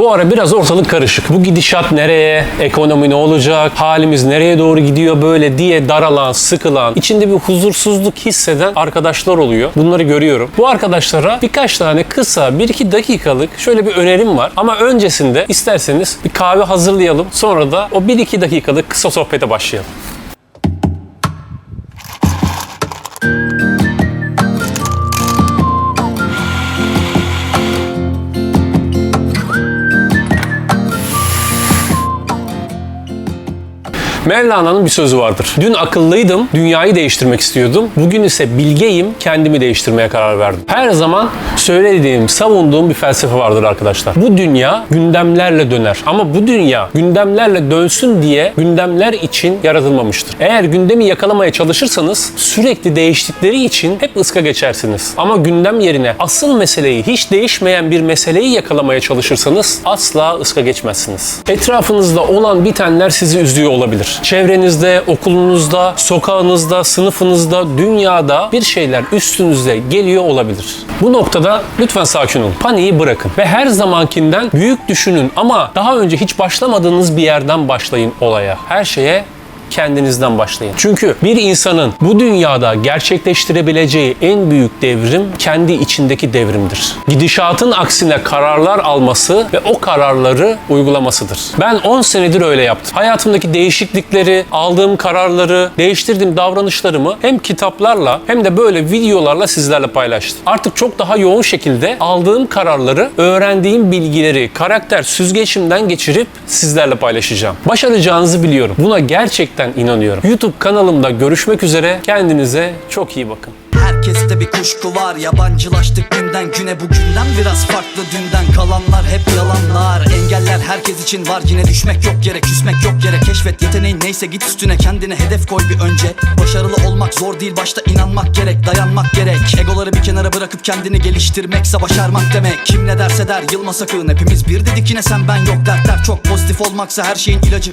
Bu ara biraz ortalık karışık. Bu gidişat nereye? Ekonomi ne olacak? Halimiz nereye doğru gidiyor böyle diye daralan, sıkılan, içinde bir huzursuzluk hisseden arkadaşlar oluyor. Bunları görüyorum. Bu arkadaşlara birkaç tane kısa 1-2 dakikalık şöyle bir önerim var. Ama öncesinde isterseniz bir kahve hazırlayalım. Sonra da o 1-2 dakikalık kısa sohbete başlayalım. Mevlana'nın bir sözü vardır. Dün akıllıydım, dünyayı değiştirmek istiyordum. Bugün ise bilgeyim, kendimi değiştirmeye karar verdim. Her zaman söylediğim, savunduğum bir felsefe vardır arkadaşlar. Bu dünya gündemlerle döner. Ama bu dünya gündemlerle dönsün diye gündemler için yaratılmamıştır. Eğer gündemi yakalamaya çalışırsanız sürekli değiştikleri için hep ıska geçersiniz. Ama gündem yerine asıl meseleyi, hiç değişmeyen bir meseleyi yakalamaya çalışırsanız asla ıska geçmezsiniz. Etrafınızda olan bitenler sizi üzüyor olabilir. Çevrenizde, okulunuzda, sokağınızda, sınıfınızda, dünyada bir şeyler üstünüze geliyor olabilir. Bu noktada lütfen sakin olun. Paniği bırakın ve her zamankinden büyük düşünün ama daha önce hiç başlamadığınız bir yerden başlayın olaya. Her şeye kendinizden başlayın. Çünkü bir insanın bu dünyada gerçekleştirebileceği en büyük devrim kendi içindeki devrimdir. Gidişatın aksine kararlar alması ve o kararları uygulamasıdır. Ben 10 senedir öyle yaptım. Hayatımdaki değişiklikleri, aldığım kararları, değiştirdiğim davranışlarımı hem kitaplarla hem de böyle videolarla sizlerle paylaştım. Artık çok daha yoğun şekilde aldığım kararları, öğrendiğim bilgileri, karakter süzgeçimden geçirip sizlerle paylaşacağım. Başaracağınızı biliyorum. Buna gerçekten inanıyorum. YouTube kanalımda görüşmek üzere. Kendinize çok iyi bakın. Herkeste bir kuşku var. Yabancılaştık günden güne. Bugünden biraz farklı. Dünden Kalanlar hep yalanlar. Engeller herkes için var. Yine düşmek yok yere küsmek yok yere Keşfet yeteneğin neyse git üstüne. Kendine hedef koy bir önce. Başarılı olmak zor değil. Başta inanmak gerek Dayanmak gerek. Egoları bir kenara bırakıp kendini geliştirmekse başarmak demek. Kim ne derse der. Yılma sakın. Hepimiz bir dedik. Yine sen ben yok. Dertler çok pozitif olmaksa her şeyin ilacı